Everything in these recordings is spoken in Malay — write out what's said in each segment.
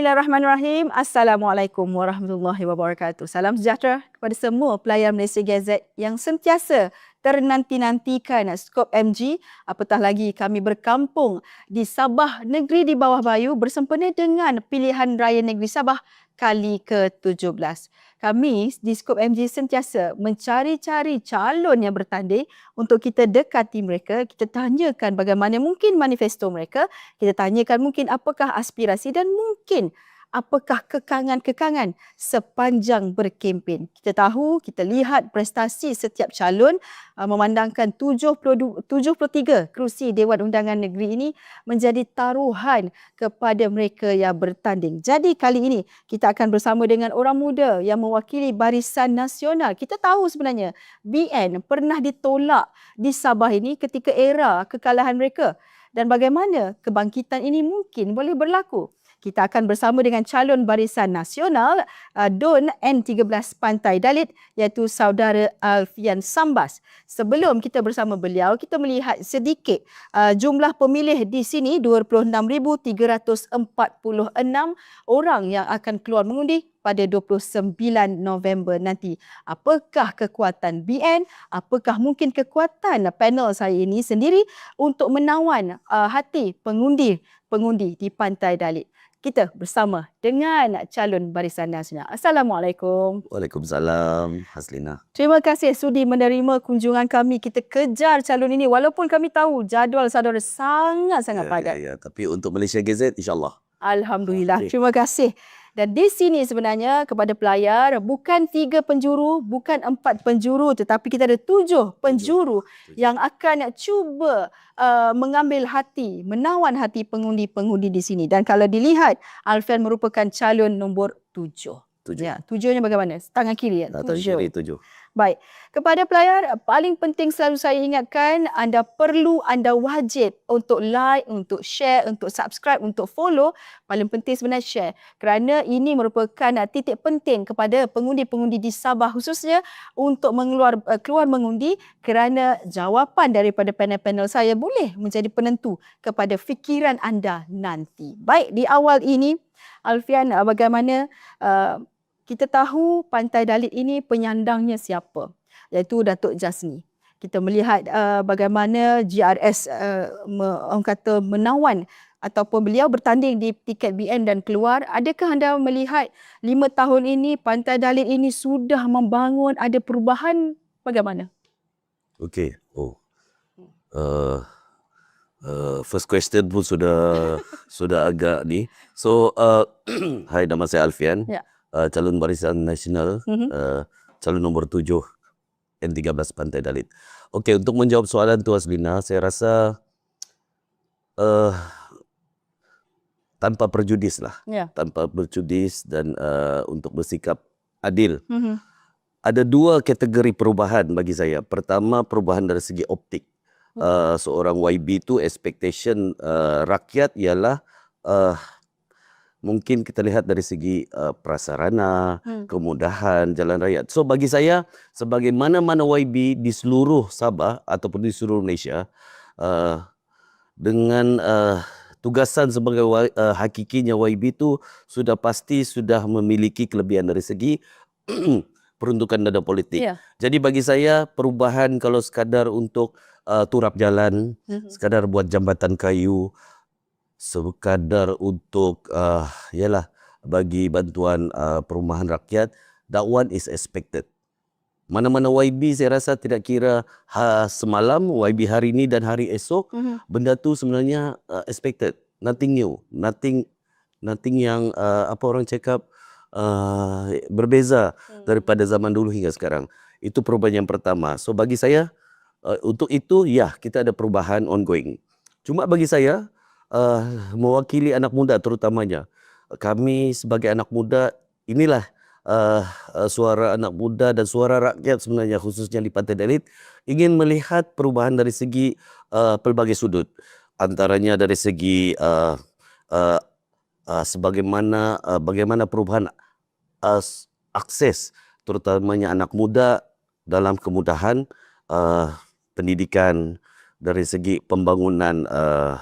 Bismillahirrahmanirrahim. Assalamualaikum warahmatullahi wabarakatuh. Salam sejahtera kepada semua pelayan Malaysia Gazette yang sentiasa ternanti-nantikan Skop MG. Apatah lagi kami berkampung di Sabah, negeri di bawah bayu bersempena dengan pilihan raya negeri Sabah kali ke-17. Kami di Skop MG sentiasa mencari-cari calon yang bertanding untuk kita dekati mereka, kita tanyakan bagaimana mungkin manifesto mereka, kita tanyakan mungkin apakah aspirasi dan mungkin apakah kekangan-kekangan sepanjang berkempen. Kita tahu, kita lihat prestasi setiap calon uh, memandangkan 73 kerusi Dewan Undangan Negeri ini menjadi taruhan kepada mereka yang bertanding. Jadi kali ini kita akan bersama dengan orang muda yang mewakili Barisan Nasional. Kita tahu sebenarnya BN pernah ditolak di Sabah ini ketika era kekalahan mereka dan bagaimana kebangkitan ini mungkin boleh berlaku kita akan bersama dengan calon barisan nasional uh, DUN N13 Pantai Dalit iaitu saudara Alfian Sambas. Sebelum kita bersama beliau, kita melihat sedikit uh, jumlah pemilih di sini 26,346 orang yang akan keluar mengundi pada 29 November nanti. Apakah kekuatan BN? Apakah mungkin kekuatan panel saya ini sendiri untuk menawan uh, hati pengundi pengundi di Pantai Dalit? kita bersama dengan calon Barisan Nasional. Assalamualaikum. Waalaikumsalam, Haslina. Terima kasih sudi menerima kunjungan kami. Kita kejar calon ini walaupun kami tahu jadual saudara sangat-sangat ya, padat. Ya, ya. Tapi untuk Malaysia Gazette, insyaAllah. Alhamdulillah. Terima kasih. Dan di sini sebenarnya kepada pelayar bukan tiga penjuru, bukan empat penjuru tetapi kita ada tujuh penjuru tujuh. yang akan cuba uh, mengambil hati, menawan hati pengundi-pengundi di sini. Dan kalau dilihat, Alfian merupakan calon nombor tujuh. Tujuh. Ya, tujuhnya bagaimana? Tangan kiri ya? Tujuh. Kiri tujuh. Baik. Kepada pelayar, paling penting selalu saya ingatkan anda perlu, anda wajib untuk like, untuk share, untuk subscribe, untuk follow. Paling penting sebenarnya share. Kerana ini merupakan uh, titik penting kepada pengundi-pengundi di Sabah khususnya untuk mengeluar uh, keluar mengundi kerana jawapan daripada panel-panel saya boleh menjadi penentu kepada fikiran anda nanti. Baik, di awal ini Alfian uh, bagaimana uh, kita tahu Pantai Dalit ini penyandangnya siapa? Iaitu Datuk Jasni. Kita melihat uh, bagaimana GRS uh, me, orang kata menawan ataupun beliau bertanding di tiket BN dan keluar. Adakah anda melihat lima tahun ini Pantai Dalit ini sudah membangun ada perubahan bagaimana? Okey. Oh. Uh, uh, first question pun sudah sudah agak ni. So, uh, hai nama saya Alfian. Ya uh, calon barisan nasional mm-hmm. uh, calon nombor tujuh N13 Pantai Dalit. Okey, untuk menjawab soalan tu Aslina, saya rasa uh, tanpa perjudis lah. Yeah. Tanpa perjudis dan uh, untuk bersikap adil. Mm-hmm. Ada dua kategori perubahan bagi saya. Pertama, perubahan dari segi optik. Uh, seorang YB tu expectation uh, rakyat ialah uh, mungkin kita lihat dari segi uh, prasarana, hmm. kemudahan jalan raya. So bagi saya sebagai mana-mana YB di seluruh Sabah ataupun di seluruh Malaysia uh, dengan uh, tugasan sebagai uh, hakikinya YB itu sudah pasti sudah memiliki kelebihan dari segi peruntukan dana politik. Yeah. Jadi bagi saya perubahan kalau sekadar untuk uh, turap jalan, mm-hmm. sekadar buat jambatan kayu, sekadar untuk uh, yalah bagi bantuan uh, perumahan rakyat that one is expected. Mana-mana YB saya rasa tidak kira ha, semalam YB hari ini dan hari esok mm-hmm. benda tu sebenarnya uh, expected. Nothing new. Nothing nothing yang uh, apa orang cakap uh, berbeza mm. daripada zaman dulu hingga sekarang. Itu perubahan yang pertama. So bagi saya uh, untuk itu ya kita ada perubahan ongoing. Cuma bagi saya uh, mewakili anak muda terutamanya. Kami sebagai anak muda inilah uh, uh, suara anak muda dan suara rakyat sebenarnya khususnya di Pantai Dalit ingin melihat perubahan dari segi uh, pelbagai sudut. Antaranya dari segi uh, uh, uh, sebagaimana uh, bagaimana perubahan uh, akses terutamanya anak muda dalam kemudahan uh, pendidikan dari segi pembangunan uh,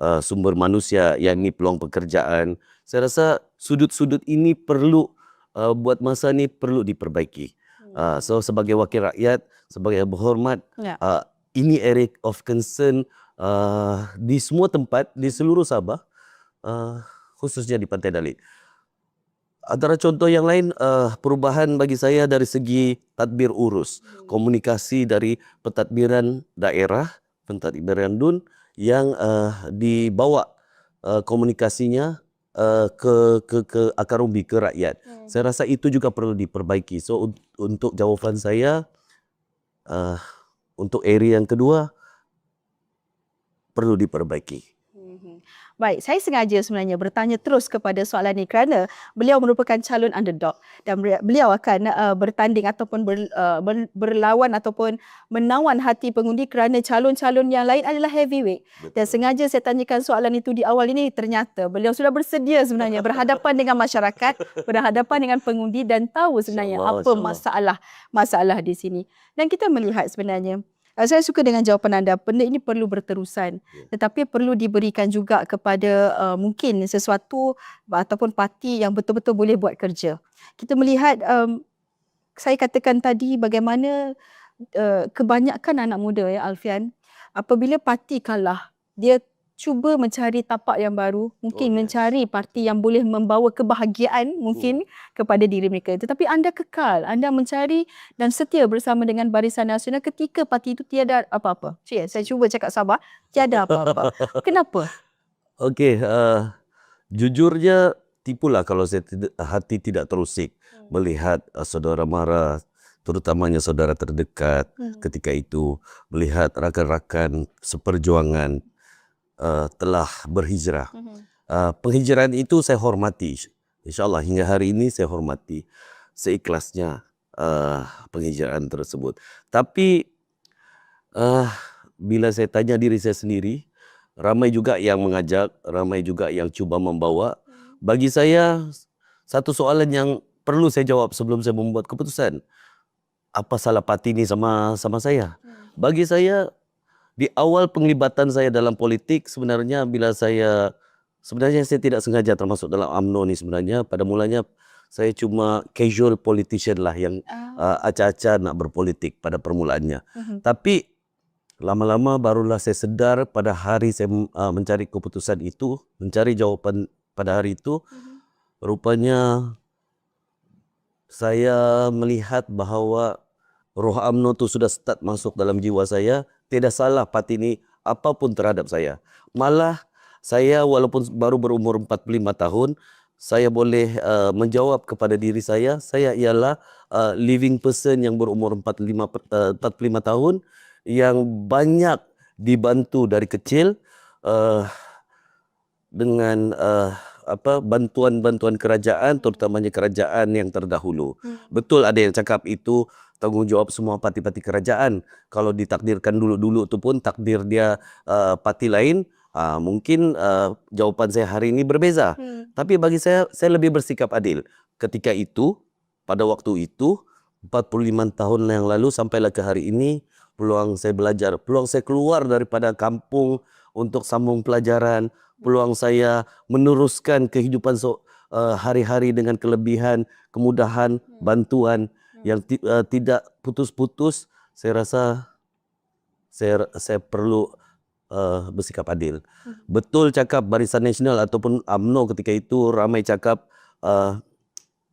uh, sumber manusia yang ini peluang pekerjaan. Saya rasa sudut-sudut ini perlu uh, buat masa ni perlu diperbaiki. Uh, so sebagai wakil rakyat, sebagai berhormat, Ya. uh, ini area of concern uh, di semua tempat di seluruh Sabah, uh, khususnya di Pantai Dalit. Antara contoh yang lain, uh, perubahan bagi saya dari segi tadbir urus, komunikasi dari pentadbiran daerah, pentadbiran DUN yang uh, dibawa uh, komunikasinya uh, ke ke ke akar umbi ke rakyat. Saya rasa itu juga perlu diperbaiki. So un- untuk jawapan saya uh, untuk area yang kedua perlu diperbaiki. Baik, saya sengaja sebenarnya bertanya terus kepada soalan ini kerana beliau merupakan calon underdog dan beliau akan uh, bertanding ataupun ber, uh, ber, berlawan ataupun menawan hati pengundi kerana calon-calon yang lain adalah heavyweight. Dan sengaja saya tanyakan soalan itu di awal ini ternyata beliau sudah bersedia sebenarnya berhadapan dengan masyarakat, berhadapan dengan pengundi dan tahu sebenarnya InsyaAllah, apa insyaAllah. masalah masalah di sini. Dan kita melihat sebenarnya Uh, saya suka dengan jawapan anda. Benda ini perlu berterusan. Tetapi perlu diberikan juga kepada uh, mungkin sesuatu ataupun parti yang betul-betul boleh buat kerja. Kita melihat um, saya katakan tadi bagaimana uh, kebanyakan anak muda ya Alfian apabila parti kalah dia cuba mencari tapak yang baru mungkin Oh, yes. mencari parti yang boleh membawa kebahagiaan mungkin kepada diri mereka. Tetapi anda kekal anda mencari dan setia bersama dengan Barisan Nasional ketika parti itu tiada apa-apa. Cik, saya cuba cakap sabar tiada apa-apa. Kenapa? Okey, uh, jujurnya tipulah kalau saya tidak, hati tidak terusik melihat uh, saudara mara, terutamanya saudara terdekat Hmm. ketika itu melihat rakan-rakan seperjuangan uh, telah berhijrah. Uh, penghijrahan itu saya hormati. InsyaAllah hingga hari ini saya hormati seikhlasnya uh, penghijrahan tersebut. Tapi uh, bila saya tanya diri saya sendiri, ramai juga yang mengajak, ramai juga yang cuba membawa. Bagi saya, satu soalan yang perlu saya jawab sebelum saya membuat keputusan. Apa salah parti ini sama sama saya? Bagi saya, di awal penglibatan saya dalam politik sebenarnya bila saya sebenarnya saya tidak sengaja termasuk dalam AMNO ni sebenarnya pada mulanya saya cuma casual politician lah yang uh, acah-acah nak berpolitik pada permulaannya. mhm. Tapi lama-lama barulah saya sedar pada hari saya uh, mencari keputusan itu, mencari jawapan pada hari itu, rupanya saya melihat bahawa roh UMNO itu sudah start masuk dalam jiwa saya. Tidak salah parti ini apapun terhadap saya. Malah saya walaupun baru berumur 45 tahun, saya boleh uh, menjawab kepada diri saya, saya ialah uh, living person yang berumur 45 per- uh, 45 tahun yang banyak dibantu dari kecil uh, dengan uh, apa bantuan-bantuan kerajaan terutamanya kerajaan yang terdahulu. Hmm. Betul ada yang cakap itu tanggungjawab semua parti-parti kerajaan. Kalau ditakdirkan dulu-dulu tu pun takdir dia uh, parti lain, uh, mungkin uh, jawapan saya hari ini berbeza. Hmm. Tapi bagi saya, saya lebih bersikap adil. Ketika itu, pada waktu itu, 45 tahun yang lalu sampailah ke hari ini, peluang saya belajar, peluang saya keluar daripada kampung untuk sambung pelajaran, peluang saya meneruskan kehidupan so, uh, hari-hari dengan kelebihan, kemudahan, bantuan yang uh, tidak putus-putus, saya rasa saya saya perlu uh, bersikap adil. Betul cakap Barisan Nasional ataupun AMNO ketika itu ramai cakap uh,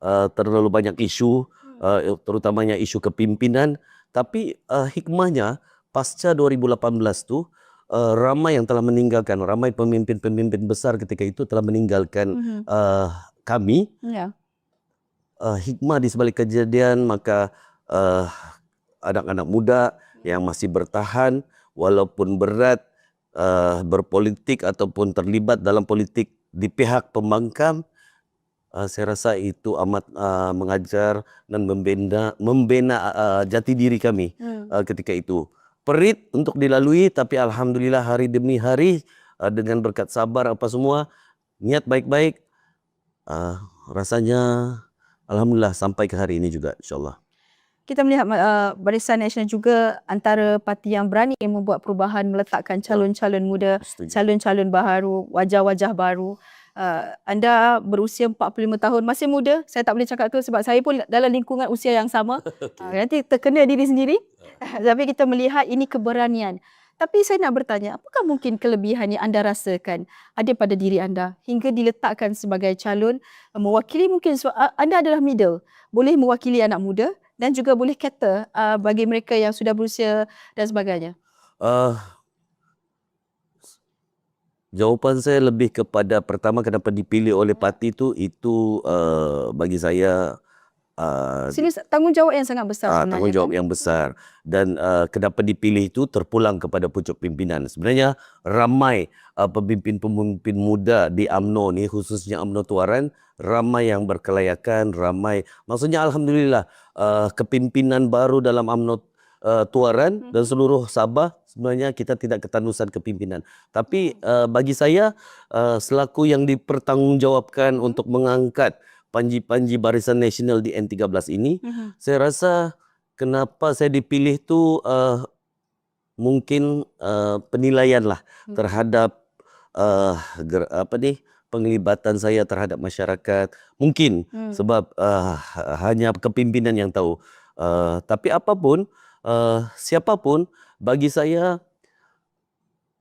uh, terlalu banyak isu, uh, terutamanya isu kepimpinan. Tapi uh, hikmahnya pasca 2018 tu uh, ramai yang telah meninggalkan, ramai pemimpin-pemimpin besar ketika itu telah meninggalkan Mhm. uh, kami Ya. Uh, hikmah di sebalik kejadian maka uh, anak-anak muda yang masih bertahan walaupun berat uh, berpolitik ataupun terlibat dalam politik di pihak pembangkang uh, saya rasa itu amat uh, mengajar dan membina membina uh, jati diri kami Hmm. uh, ketika itu perit untuk dilalui tapi alhamdulillah hari demi hari uh, dengan berkat sabar apa semua niat baik-baik uh, rasanya alhamdulillah sampai ke hari ini juga insyaallah kita melihat uh, Barisan Nasional juga antara parti yang berani membuat perubahan meletakkan calon-calon muda, calon-calon baru, wajah-wajah baru. Uh, anda berusia 45 tahun, masih muda. Saya tak boleh cakap tu sebab saya pun dalam lingkungan usia yang sama. Uh, nanti terkena diri sendiri. Tapi kita melihat ini keberanian. Tapi saya nak bertanya, apakah mungkin kelebihan yang anda rasakan ada pada diri anda hingga diletakkan sebagai calon mewakili mungkin anda adalah middle, boleh mewakili anak muda dan juga boleh cater uh, bagi mereka yang sudah berusia dan sebagainya. Uh, jawapan saya lebih kepada pertama kenapa dipilih oleh parti itu itu uh, bagi saya uh, Sini tanggungjawab yang sangat besar sebenarnya. tanggungjawab kan? yang besar dan uh, kenapa dipilih itu terpulang kepada pucuk pimpinan. Sebenarnya ramai uh, pemimpin-pemimpin muda di AMNO ni khususnya AMNO Tuaran ramai yang berkelayakan, ramai maksudnya alhamdulillah uh, kepimpinan baru dalam AMNO uh, Tuaran dan seluruh Sabah sebenarnya kita tidak ketandusan kepimpinan. Tapi uh, bagi saya uh, selaku yang dipertanggungjawabkan untuk mengangkat panji-panji Barisan Nasional di N13 ini Mhm. saya rasa kenapa saya dipilih tu uh, mungkin uh, penilaian lah Hmm. terhadap uh, ger, apa ni penglibatan saya terhadap masyarakat mungkin Hmm. sebab uh, ha- hanya kepimpinan yang tahu uh, tapi apapun uh, siapapun bagi saya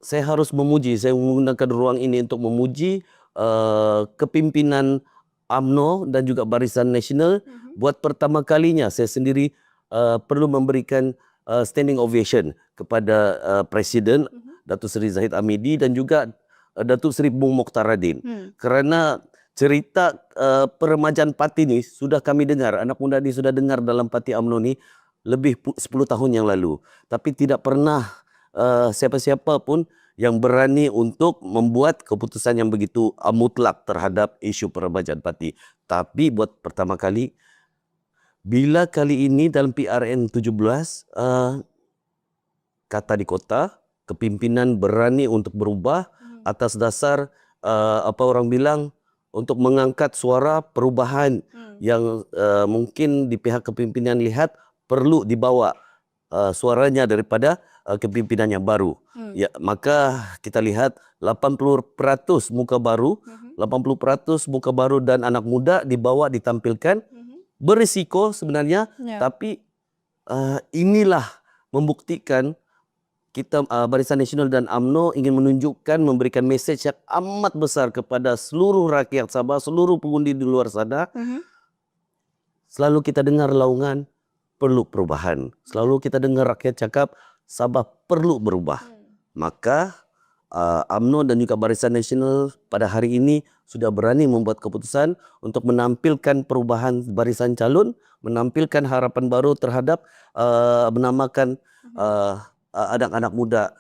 saya harus memuji saya menggunakan ruang ini untuk memuji uh, kepimpinan AMNO dan juga Barisan Nasional Mhm. buat pertama kalinya saya sendiri uh, perlu memberikan uh, standing ovation kepada uh, Presiden Mhm. Datuk Seri Zahid Amidi dan juga uh, Datuk Seri Bung Mokhtaradin Hmm. kerana cerita uh, peremajaan parti ni sudah kami dengar anak muda ni sudah dengar dalam parti AMNO ni lebih pu- 10 tahun yang lalu tapi tidak pernah uh, siapa-siapa pun yang berani untuk membuat keputusan yang begitu uh, mutlak terhadap isu peremajaan parti tapi buat pertama kali bila kali ini dalam PRN 17 uh, kata di kota kepimpinan berani untuk berubah Hmm. atas dasar uh, apa orang bilang untuk mengangkat suara perubahan Hmm. yang uh, mungkin di pihak kepimpinan lihat perlu dibawa uh, suaranya daripada uh, kepimpinan yang baru. Hmm. Ya, maka kita lihat 80% muka baru, Mhm. 80% muka baru dan anak muda dibawa ditampilkan Mhm. berisiko sebenarnya Ya. tapi uh, inilah membuktikan kita uh, Barisan Nasional dan AMNO ingin menunjukkan memberikan mesej yang amat besar kepada seluruh rakyat Sabah, seluruh pengundi di luar sana. Mhm. Selalu kita dengar laungan perlu perubahan. Selalu kita dengar rakyat cakap Sabah perlu berubah. Hmm. Maka uh, AMNO dan juga Barisan Nasional pada hari ini sudah berani membuat keputusan untuk menampilkan perubahan barisan calon, menampilkan harapan baru terhadap uh, menamakan uh, uh, anak-anak muda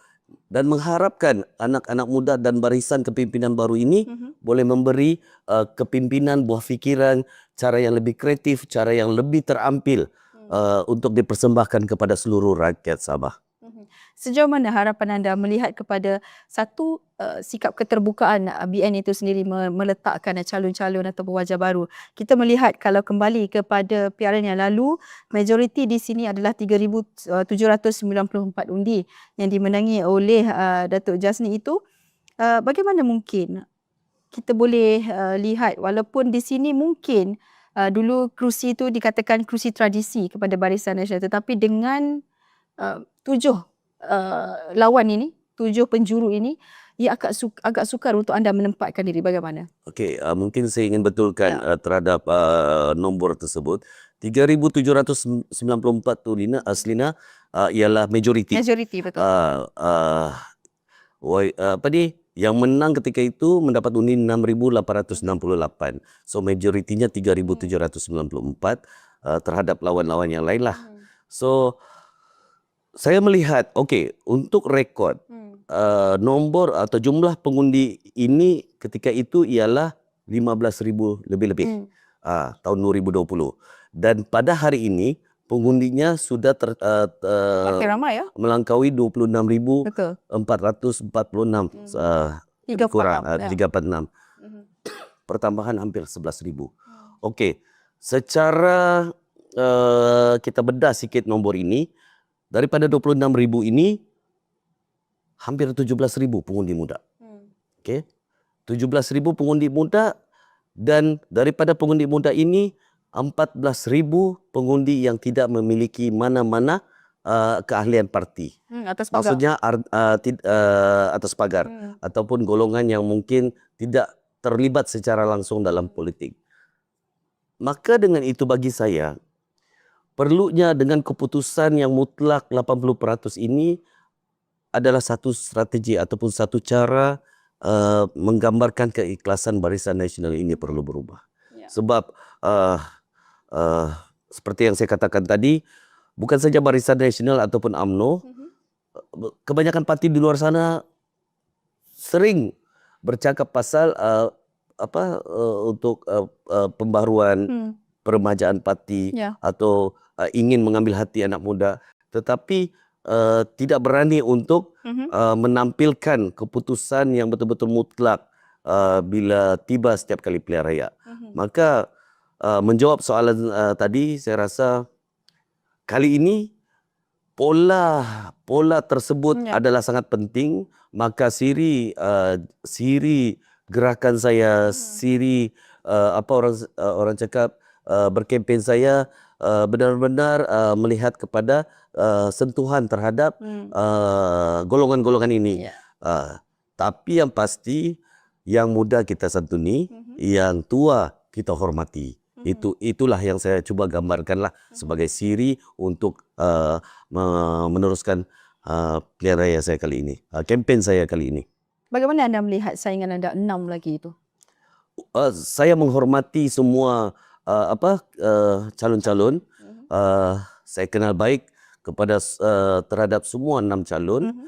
dan mengharapkan anak-anak muda dan barisan kepimpinan baru ini Mhm. boleh memberi uh, kepimpinan buah fikiran, cara yang lebih kreatif, cara yang lebih terampil uh, untuk dipersembahkan kepada seluruh rakyat Sabah. Mhm. Sejauh mana harapan anda melihat kepada satu uh, sikap keterbukaan uh, BN itu sendiri me- meletakkan uh, calon-calon atau wajah baru. Kita melihat kalau kembali kepada PRN yang lalu, majoriti di sini adalah 3,794 undi yang dimenangi oleh uh, Datuk Jasni itu. Uh, bagaimana mungkin kita boleh uh, lihat walaupun di sini mungkin uh, dulu kerusi itu dikatakan kerusi tradisi kepada Barisan Nasional tetapi dengan tujuh uh, lawan ini, tujuh penjuru ini, ia agak su- agak sukar untuk anda menempatkan diri. Bagaimana? Okey, uh, mungkin saya ingin betulkan Ya. uh, terhadap uh, nombor tersebut. 3,794 tu Lina, Aslina uh, ialah majoriti. Majoriti betul. Uh, uh, wai- uh, apa ni? Yang menang ketika itu mendapat undi 6,868. So majoritinya 3,794 uh, terhadap lawan-lawan yang lain lah. Hmm. So saya melihat, okey, untuk rekod Hmm. uh, nombor atau jumlah pengundi ini ketika itu ialah 15,000 lebih-lebih Hmm. uh, tahun 2020 dan pada hari ini pengundinya sudah ter, uh, uh, ramai ya? melangkaui 26,446 Betul. Hmm. uh, Tiga kurang faham, uh, ya. 346 pertambahan hampir 11,000 Hmm. okey secara uh, kita bedah sikit nombor ini daripada 26,000 ini hampir 17,000 pengundi muda. Okey. 17,000 pengundi muda dan daripada pengundi muda ini 14,000 pengundi yang tidak memiliki mana-mana uh, keahlian parti. Hmm, atas pagar. Maksudnya ar- uh, tid- uh, atas pagar Hmm. ataupun golongan yang mungkin tidak terlibat secara langsung dalam politik. Maka dengan itu bagi saya perlunya dengan keputusan yang mutlak 80% ini adalah satu strategi ataupun satu cara uh, menggambarkan keikhlasan Barisan Nasional ini perlu berubah. Ya. Sebab uh, uh, seperti yang saya katakan tadi bukan saja Barisan Nasional ataupun AMNO Mhm. kebanyakan parti di luar sana sering bercakap pasal uh, apa uh, untuk uh, uh, pembaruan Hmm. peremajaan parti Ya. atau uh, ingin mengambil hati anak muda tetapi uh, tidak berani untuk Mhm. uh, menampilkan keputusan yang betul-betul mutlak uh, bila tiba setiap kali pilihan raya Mhm. maka uh, menjawab soalan uh, tadi saya rasa kali ini pola pola tersebut Ya. adalah sangat penting maka siri uh, siri gerakan saya siri uh, apa orang uh, orang cakap uh, berkempen saya uh, benar-benar uh, melihat kepada uh, sentuhan terhadap Hmm. uh, golongan-golongan ini Ya. uh, tapi yang pasti yang muda kita santuni Mhm. yang tua kita hormati. Mhm. Itu itulah yang saya cuba gambarkanlah sebagai siri untuk uh, me- meneruskan uh, pilihan raya saya kali ini, uh, kempen saya kali ini. Bagaimana anda melihat saingan anda enam lagi itu? Uh, saya menghormati semua uh, apa uh, calon-calon. Mhm. Uh, saya kenal baik kepada uh, terhadap semua enam calon. Mhm.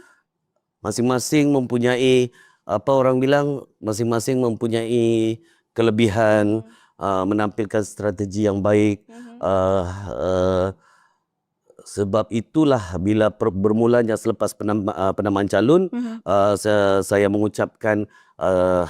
Masing-masing mempunyai apa orang bilang masing-masing mempunyai kelebihan uh, menampilkan strategi yang baik uh, uh, sebab itulah bila per, bermulanya selepas penam, uh, penamaan calon uh, saya, saya mengucapkan uh,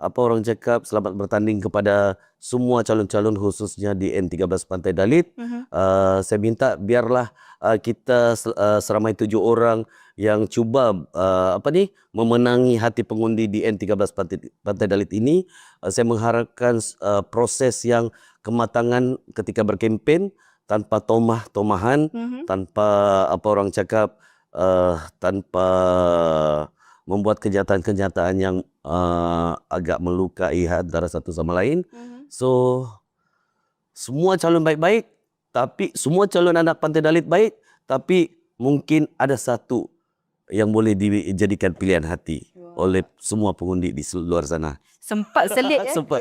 apa orang cakap selamat bertanding kepada semua calon-calon khususnya di N13 Pantai Dalit Mhm. uh, saya minta biarlah uh, kita uh, seramai tujuh orang yang cuba uh, apa ni memenangi hati pengundi di N13 Pantai, Pantai Dalit ini uh, saya mengharapkan uh, proses yang kematangan ketika berkempen tanpa tomah-tomahan Mhm. tanpa apa orang cakap uh, tanpa membuat kenyataan-kenyataan yang uh, agak melukai antara satu sama lain Mhm. So semua calon baik-baik tapi semua calon anak Pantai Dalit baik tapi mungkin ada satu yang boleh dijadikan pilihan hati Wah. oleh semua pengundi di luar sana. Sempat selit ya. Sempat.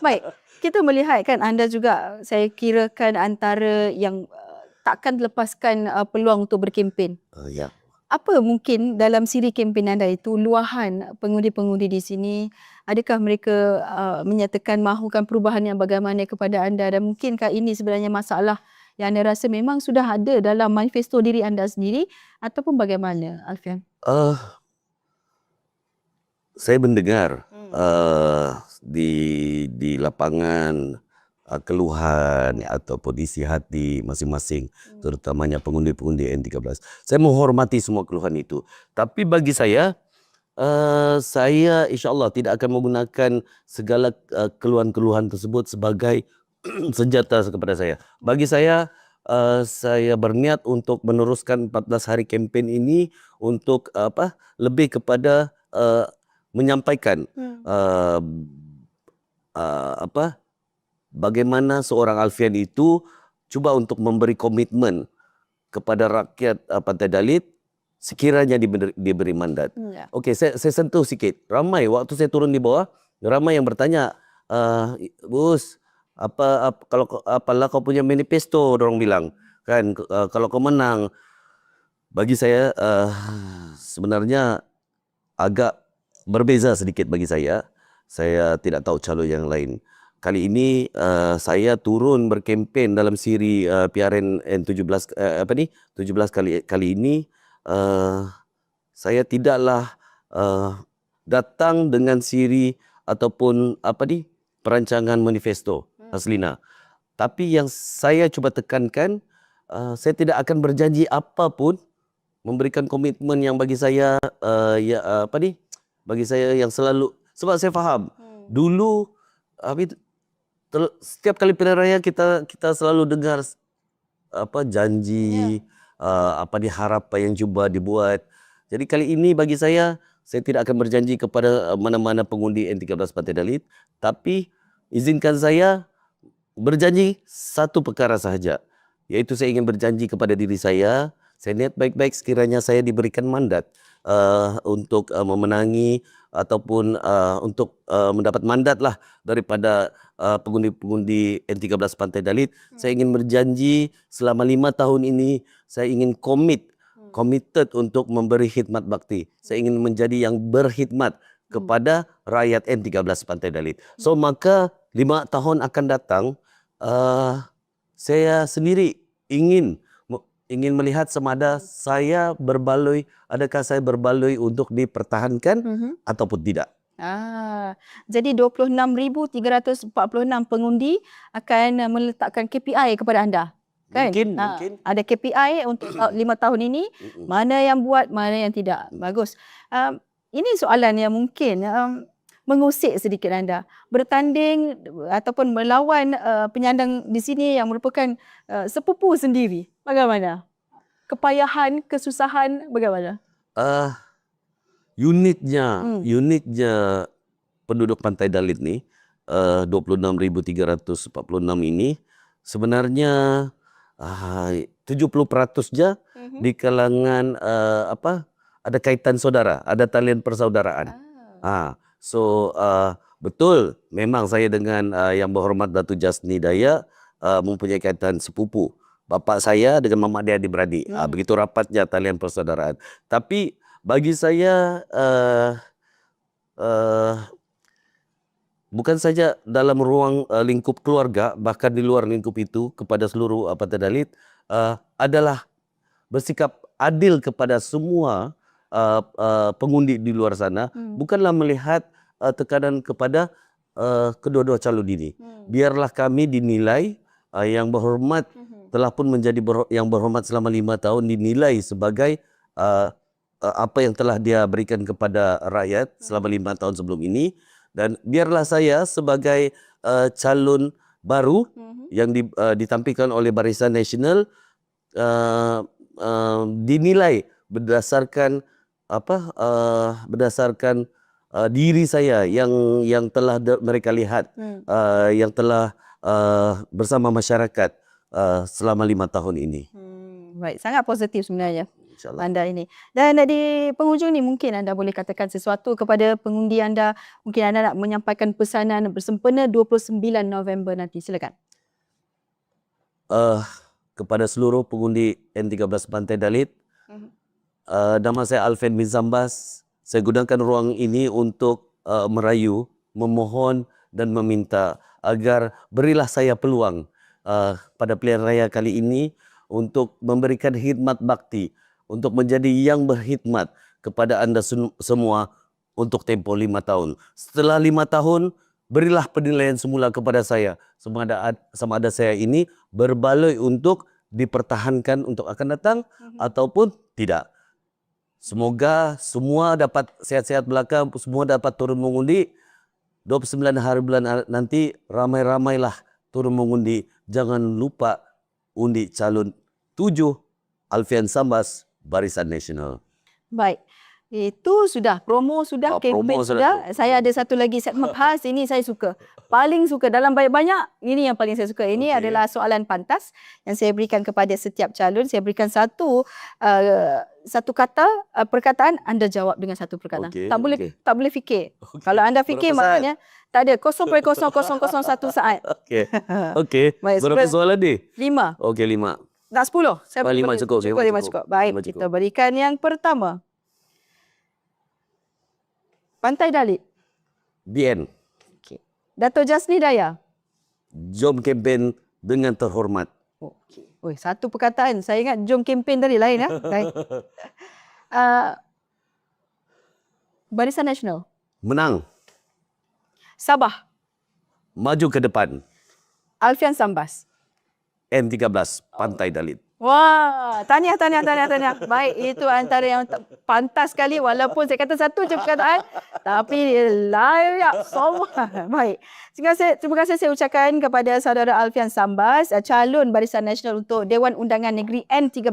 Baik, kita melihat kan anda juga saya kirakan antara yang uh, takkan lepaskan uh, peluang untuk berkempen. Uh, ya. Apa mungkin dalam siri kempen anda itu luahan pengundi-pengundi di sini adakah mereka uh, menyatakan mahukan perubahan yang bagaimana kepada anda dan mungkinkah ini sebenarnya masalah yang anda rasa memang sudah ada dalam manifesto diri anda sendiri ataupun bagaimana Alfian? Uh, saya mendengar Hmm. uh, di di lapangan uh, keluhan ataupun isi hati masing-masing Hmm. terutamanya pengundi-pengundi N13. Saya menghormati semua keluhan itu. Tapi bagi saya uh, saya insya-Allah tidak akan menggunakan segala uh, keluhan-keluhan tersebut sebagai senjata kepada saya. Bagi saya uh, saya berniat untuk meneruskan 14 hari kempen ini untuk uh, apa? lebih kepada uh, menyampaikan Hmm. uh, uh, apa bagaimana seorang Alfian itu cuba untuk memberi komitmen kepada rakyat uh, Pantai Dalit sekiranya diberi, diberi mandat. Ya. Okey, saya, saya sentuh sikit. Ramai waktu saya turun di bawah, ramai yang bertanya, uh, Bus, apa, apa kalau apalah kau punya manifesto orang bilang kan uh, kalau kau menang bagi saya uh, sebenarnya agak berbeza sedikit bagi saya. Saya tidak tahu calon yang lain. Kali ini uh, saya turun berkempen dalam siri uh, PRN N17 uh, apa ni 17 kali kali ini uh, saya tidaklah uh, datang dengan siri ataupun apa ni perancangan manifesto Hmm. Haslina. Tapi yang saya cuba tekankan, uh, saya tidak akan berjanji apapun memberikan komitmen yang bagi saya uh, ya uh, apa ni? Bagi saya yang selalu sebab saya faham Hmm. dulu apa tel- setiap kali pilihan raya kita kita selalu dengar apa janji uh, apa ni harapan yang cuba dibuat. Jadi kali ini bagi saya saya tidak akan berjanji kepada uh, mana-mana pengundi N13 Partai Dalit tapi izinkan saya berjanji satu perkara sahaja iaitu saya ingin berjanji kepada diri saya saya niat baik-baik sekiranya saya diberikan mandat uh, untuk uh, memenangi ataupun uh, untuk uh, mendapat mandat lah daripada uh, pengundi-pengundi N13 Pantai Dalit Hmm. saya ingin berjanji selama lima tahun ini saya ingin komit Hmm. committed untuk memberi khidmat bakti saya ingin menjadi yang berkhidmat Hmm. kepada rakyat N13 Pantai Dalit so maka lima tahun akan datang uh, saya sendiri ingin ingin melihat semada saya berbaloi adakah saya berbaloi untuk dipertahankan Mhm. ataupun tidak Ah, jadi 26,346 pengundi akan uh, meletakkan KPI kepada anda. Kan? mungkin Ah, mungkin Ada KPI untuk ta- lima tahun ini, mana yang buat, mana yang tidak. Bagus. Um, ini soalan yang mungkin um, mengusik sedikit anda. Bertanding ataupun melawan uh, penyandang di sini yang merupakan uh, sepupu sendiri. Bagaimana? Kepayahan, kesusahan bagaimana? uh, unitnya Hmm. unitnya penduduk Pantai Dalit ni uh, 26,346 ini sebenarnya uh, 70% je Mhm. di kalangan uh, apa ada kaitan saudara, ada talian persaudaraan. Ah. Ah, so uh, betul memang saya dengan uh, yang berhormat Datu Jasni Daya uh, mempunyai kaitan sepupu. Bapa saya dengan mama dia adik-beradik. Ah, Hmm. begitu rapatnya talian persaudaraan. Tapi bagi saya uh, uh, bukan saja dalam ruang uh, lingkup keluarga bahkan di luar lingkup itu kepada seluruh uh, Partai Dalit uh, adalah bersikap adil kepada semua uh, uh, pengundi di luar sana Hmm. bukanlah melihat uh, tekanan kepada uh, kedua-dua calon ini. Hmm. Biarlah kami dinilai uh, yang berhormat Mhm. telah pun menjadi berho- yang berhormat selama lima tahun dinilai sebagai uh, uh, apa yang telah dia berikan kepada rakyat selama lima tahun sebelum ini dan biarlah saya sebagai uh, calon baru Mhm. yang di, uh, ditampilkan oleh Barisan Nasional uh, uh, dinilai berdasarkan apa uh, berdasarkan uh, diri saya yang yang telah mereka lihat Hmm. uh, yang telah uh, bersama masyarakat uh, selama lima tahun ini. Hmm, baik, sangat positif sebenarnya InsyaAllah. anda ini. Dan di penghujung ni mungkin anda boleh katakan sesuatu kepada pengundi anda. Mungkin anda nak menyampaikan pesanan bersempena 29 November nanti. Silakan. Uh, kepada seluruh pengundi N13 Pantai Dalit, Mhm. uh, nama saya Alfen bin Zambas. Saya gunakan ruang ini untuk uh, merayu, memohon dan meminta agar berilah saya peluang uh, pada pilihan raya kali ini untuk memberikan khidmat bakti, untuk menjadi yang berkhidmat kepada anda semua untuk tempoh lima tahun. Setelah lima tahun, berilah penilaian semula kepada saya sama ada, sama ada saya ini berbaloi untuk dipertahankan untuk akan datang ataupun tidak. Semoga semua dapat sehat-sehat belaka, semua dapat turun mengundi. 29 hari bulan nanti ramai-ramailah turun mengundi. Jangan lupa undi calon 7 Alfian Sambas Barisan Nasional. Baik. Itu sudah, promo sudah, Ah, campaign promo sudah. sudah. Saya ada satu lagi segmen khas, ini saya suka. Paling suka dalam banyak-banyak, ini yang paling saya suka. Ini Okey. adalah soalan pantas yang saya berikan kepada setiap calon. Saya berikan satu uh, satu kata, uh, perkataan, anda jawab dengan satu perkataan. Okey, tak boleh okey. tak boleh fikir. Kalau anda fikir Berapa saat? maknanya tak ada 0.0001 saat. Okey. Okey. Berapa soalan ni? Lima. Okey, lima. Nak sepuluh? Saya lima cukup, Cukup, lima cukup. cukup. Baik, Lima kita cukup. berikan yang pertama. Pantai Dalit. Bien. Okey. Dato' Jasni Daya. Jom kempen dengan terhormat. Okey. Oi, satu perkataan. Saya ingat jom kempen tadi lain ya. Baik. Uh, Barisan Nasional. Menang. Sabah. Maju ke depan. Alfian Sambas. N13 Pantai Dalit. Wah, tahniah, tahniah, tahniah, tahniah. Baik, itu antara yang pantas sekali walaupun saya kata satu je perkataan. Tapi layak semua. Baik. Terima kasih, terima kasih saya ucapkan kepada saudara Alfian Sambas, calon Barisan Nasional untuk Dewan Undangan Negeri N13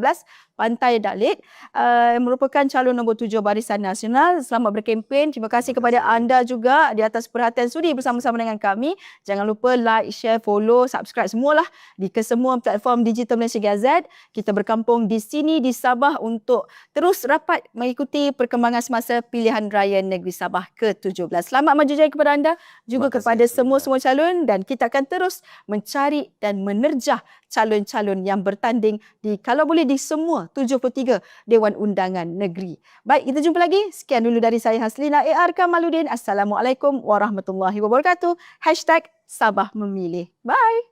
Pantai Dalit. Uh, merupakan calon nombor tujuh Barisan Nasional. Selamat berkempen. Terima kasih kepada anda juga di atas perhatian sudi bersama-sama dengan kami. Jangan lupa like, share, follow, subscribe semualah di kesemua platform digital Malaysia Gazette. Kita berkampung di sini di Sabah untuk terus rapat mengikuti perkembangan semasa pilihan raya negeri Sabah ke-17. Selamat maju jaya kepada anda juga Terima kepada semua-semua calon dan kita akan terus mencari dan menerjah calon-calon yang bertanding di kalau boleh di semua 73 Dewan Undangan Negeri. Baik, kita jumpa lagi. Sekian dulu dari saya Haslina AR Kamaludin. Assalamualaikum warahmatullahi wabarakatuh. Hashtag Sabah Memilih. Bye.